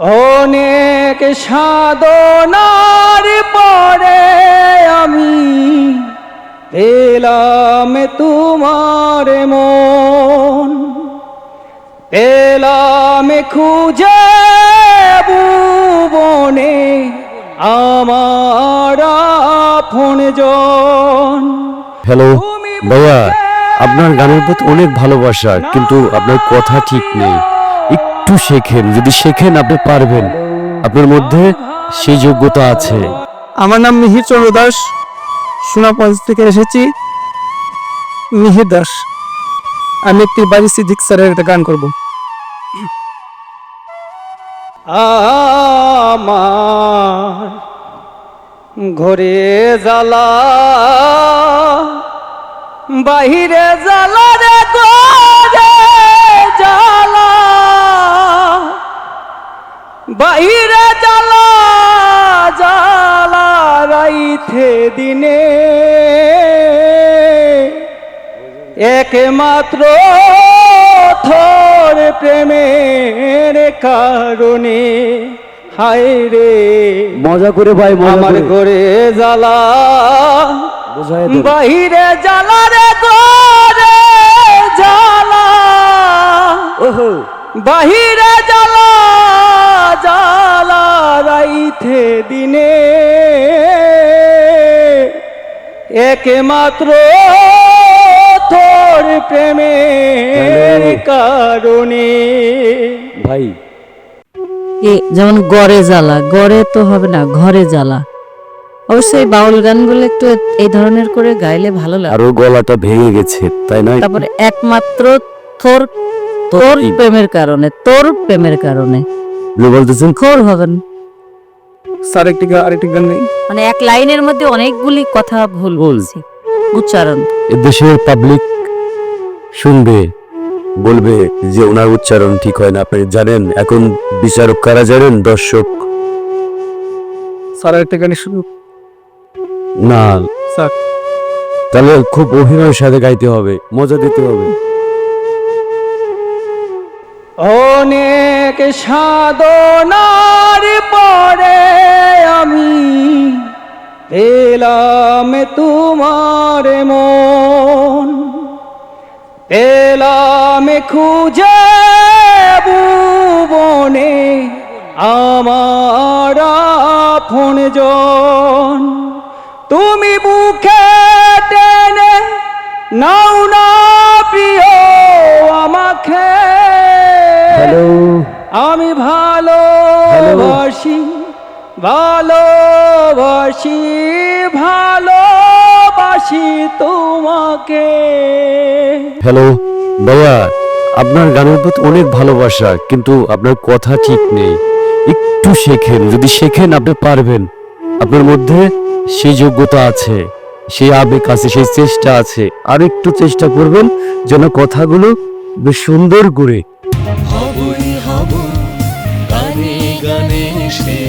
অনেক সাধনার পরে আমি পেলাম তোমার মন। পেলাম খুঁজে ভুবনে আমার আপন জন। হ্যালো ভাইয়া আপনার গানের প্রতি অনেক ভালোবাসা কিন্তু আপনার কথা ঠিক নেই। একটু শেখেন যদি শেখেন আপনি পারবেন। আপনার মধ্যে সেই যোগ্যতা আছে। আমার নাম মিহির চন্দ্র দাস। সোনাপঞ্জ থেকে এসেছি। মিহির দাস। আমি একটি বাড়ি সিদ্দিক স্যারের একটা গান করব। আমার ঘরে জ্বালা বাহিরে জ্বালা রে ঘরে বাহিরে জ্বালা জ্বালা রাইতে দিনে। একমাত্র থর প্রেমের কারণে। হায় রে। মজা করে ভাই আমার করে। জ্বালা। বাহিরে জ্বালা রে ঘরে জ্বালা। বাহিরে রাইতে দিনে একমাত্র তোর প্রেমের কারণে। ভাই। এ যেমন গড়ে জ্বালা গড়ে তো হবে না ঘরে জ্বালা। অবশ্যই বাউল গানগুলো একটু এই ধরনের করে গাইলে ভালো লাগে। আরও গলাটা ভেঙে গেছে তাই না? তারপরে একমাত্র তোর তোর প্রেমের কারণে তোর প্রেমের কারণে। বলতেছেন? খোর হবেন। স্যার একটি আরেকটি গান নেই মানে এক লাইনের মধ্যে অনেকগুলি কথা ভুল বলছি। উচ্চারণ। দেশের পাবলিক শুনবে বলবে যে ওনার উচ্চারণ ঠিক হয় না। আপনি জানেন এখন বিচারক কারা জানেন? দর্শক। স্যার আরেকটি গান শুরু না। স্যার। তাহলে খুব অভিনয়ের সাথে গাইতে হবে মজা দিতে হবে। অনেক সাধনার পরে আমি পেলাম তোমার মন। পেলাম খুঁজে ভুবনে আমার আপন জন। তুমি বুকে টেনে নাও না প্রিয় আমাকে। ভালোবাসি ভালোবাসি তোমাকে। হ্যালো ভাইয়া আপনার গানের প্রতি অনেক ভালোবাসা কিন্তু আপনার কথা ঠিক নেই। একটু শেখেন যদি শেখেন আপনি পারবেন। আপনার মধ্যে সেই যোগ্যতা আছে সেই আবেগ আছে সেই চেষ্টা আছে। আর একটু চেষ্টা করবেন যেন কথাগুলো বেশ সুন্দর করে হবই হব গানে গানে সে